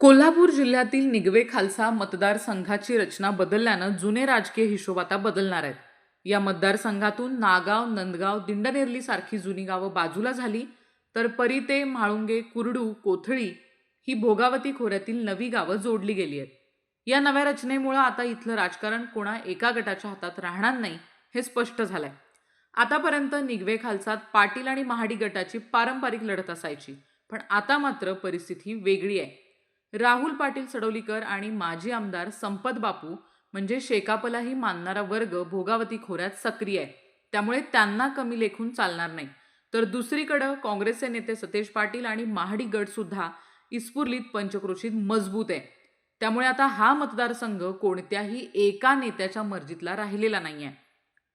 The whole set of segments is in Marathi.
कोल्हापूर जिल्ह्यातील निगवे खालसा मतदारसंघाची रचना बदलल्यानं जुने राजकीय हिशोब आता बदलणार आहेत. या मतदारसंघातून नागाव नंदगाव दिंडनेरली सारखी जुनी गावं बाजूला झाली तर परिते म्हाळुंगे कुरडू कोथळी ही भोगावती खोऱ्यातील नवी गावं जोडली गेली आहेत. या नव्या रचनेमुळं आता इथलं राजकारण कोणा एका गटाच्या हातात राहणार नाही हे स्पष्ट झालंय. आतापर्यंत निगवे खालसात पाटील आणि महाडी गटाची पारंपरिक लढत असायची पण आता मात्र परिस्थिती वेगळी आहे. राहुल पाटील सडोलीकर आणि माजी आमदार संपत बापू म्हणजे शेकापलाही मानणारा वर्ग भोगावती खोऱ्यात सक्रिय आहे. त्यामुळे त्यांना कमी लेखून चालणार नाही. तर दुसरीकडं काँग्रेसचे नेते सतेज पाटील आणि महाडी गटसुद्धा इस्फुर्लीत पंचक्रोशीत मजबूत आहे. त्यामुळे आता हा मतदारसंघ कोणत्याही एका नेत्याच्या मर्जीतला राहिलेला नाही आहे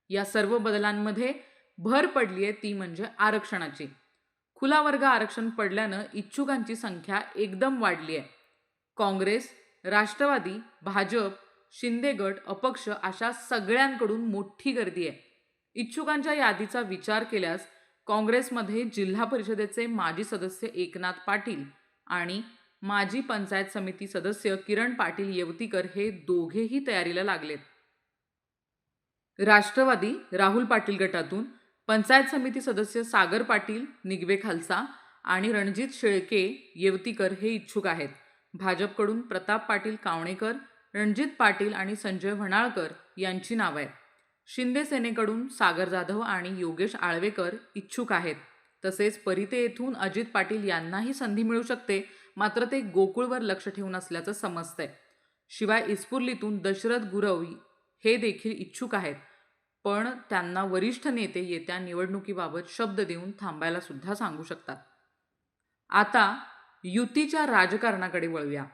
या सर्व बदलांमध्ये भर पडली आहे ती म्हणजे आरक्षणाची. खुला वर्ग आरक्षण पडल्यानं इच्छुकांची संख्या एकदम वाढली आहे काँग्रेस राष्ट्रवादी भाजप शिंदे गट अपक्ष अशा सगळ्यांकडून मोठी गर्दी आहे. इच्छुकांच्या यादीचा विचार केल्यास काँग्रेसमध्ये जिल्हा परिषदेचे माजी सदस्य एकनाथ पाटील आणि माजी पंचायत समिती सदस्य किरण पाटील येवतीकर हे दोघेही तयारीला लागलेत. राष्ट्रवादी राहुल पाटील गटातून पंचायत समिती सदस्य सागर पाटील निगवे खालसा आणि रणजित शेळके येवतीकर हे इच्छुक आहेत. भाजपकडून प्रताप पाटील कावणेकर रणजित पाटील आणि संजय व्हणाळकर यांची नावं आहेत. शिंदे सेनेकडून सागर जाधव आणि योगेश आळवेकर इच्छुक आहेत. तसेच परिते येथून अजित पाटील यांनाही संधी मिळू शकते मात्र ते गोकुळवर लक्ष ठेवून असल्याचं समजतंय. शिवाय इस्फुर्लीतून दशरथ गुरव हे देखील इच्छुक आहेत. पण त्यांना वरिष्ठ नेते येत्या निवडणुकीबाबत शब्द देऊन थांबायला सुद्धा सांगू शकतात. आता युतीच्या राजकारणाकडे वळूया.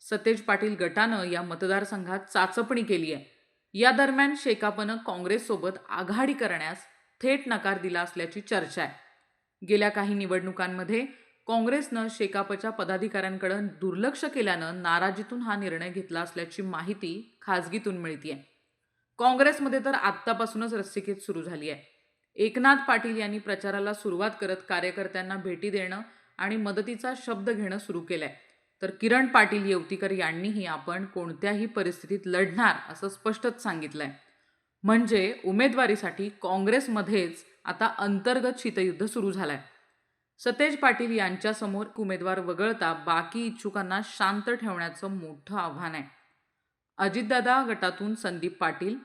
सतेज पाटील गटानं या मतदारसंघात चाचपणी केली आहे. या दरम्यान शेकापनं काँग्रेससोबत आघाडी करण्यास थेट नकार दिला असल्याची चर्चा आहे. गेल्या काही निवडणुकांमध्ये काँग्रेसनं शेकापच्या पदाधिकाऱ्यांकडं दुर्लक्ष केल्यानं नाराजीतून हा निर्णय घेतला असल्याची माहिती खाजगीतून मिळतीये. काँग्रेसमध्ये तर आत्तापासूनच रस्सीखेच सुरू झाली आहे. एकनाथ पाटील यांनी प्रचाराला सुरुवात करत कार्यकर्त्यांना भेटी देणं आणि मदतीचा शब्द घेणं सुरू केलंय. तर किरण पाटील येवतीकर यांनीही आपण कोणत्याही परिस्थितीत लढणार असं स्पष्टच सांगितलंय. म्हणजे उमेदवारीसाठी काँग्रेसमध्येच आता अंतर्गत शीतयुद्ध सुरू झालंय. सतेज पाटील यांच्यासमोर उमेदवार वगळता बाकी इच्छुकांना शांत ठेवण्याचं मोठं आव्हान आहे. अजितदादा गटातून संदीप पाटील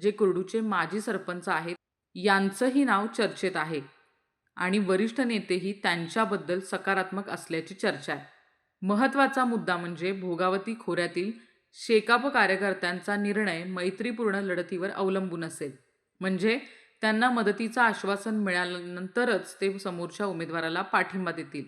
जे कुर्डूचे माजी सरपंच आहेत यांचंही नाव चर्चेत आहे. आणि वरिष्ठ नेतेही त्यांच्याबद्दल सकारात्मक असल्याची चर्चा आहे. महत्त्वाचा मुद्दा म्हणजे भोगावती खोऱ्यातील शेकाप कार्यकर्त्यांचा निर्णय मैत्रीपूर्ण लढतीवर अवलंबून असेल. म्हणजे त्यांना मदतीचं आश्वासन मिळाल्यानंतरच ते समोरच्या उमेदवाराला पाठिंबा देतील.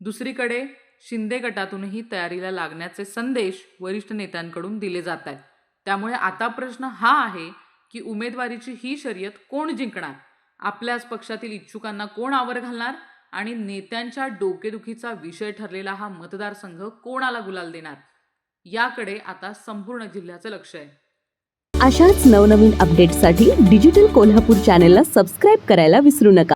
दुसरीकडे शिंदे गटातूनही तयारीला लागण्याचे संदेश वरिष्ठ नेत्यांकडून दिले जात आहेत. त्यामुळे आता प्रश्न हा आहे की उमेदवारीची ही शर्यत कोण जिंकणार? आपल्याच पक्षातील इच्छुकांना कोण आवर घालणार आणि नेत्यांच्या डोकेदुखीचा विषय ठरलेला हा मतदारसंघ कोणाला गुलाल देणार? याकडे आता संपूर्ण जिल्ह्याचं लक्ष आहे. अशाच नवनवीन अपडेट्ससाठी डिजिटल कोल्हापूर चॅनेलला सबस्क्राईब करायला विसरू नका.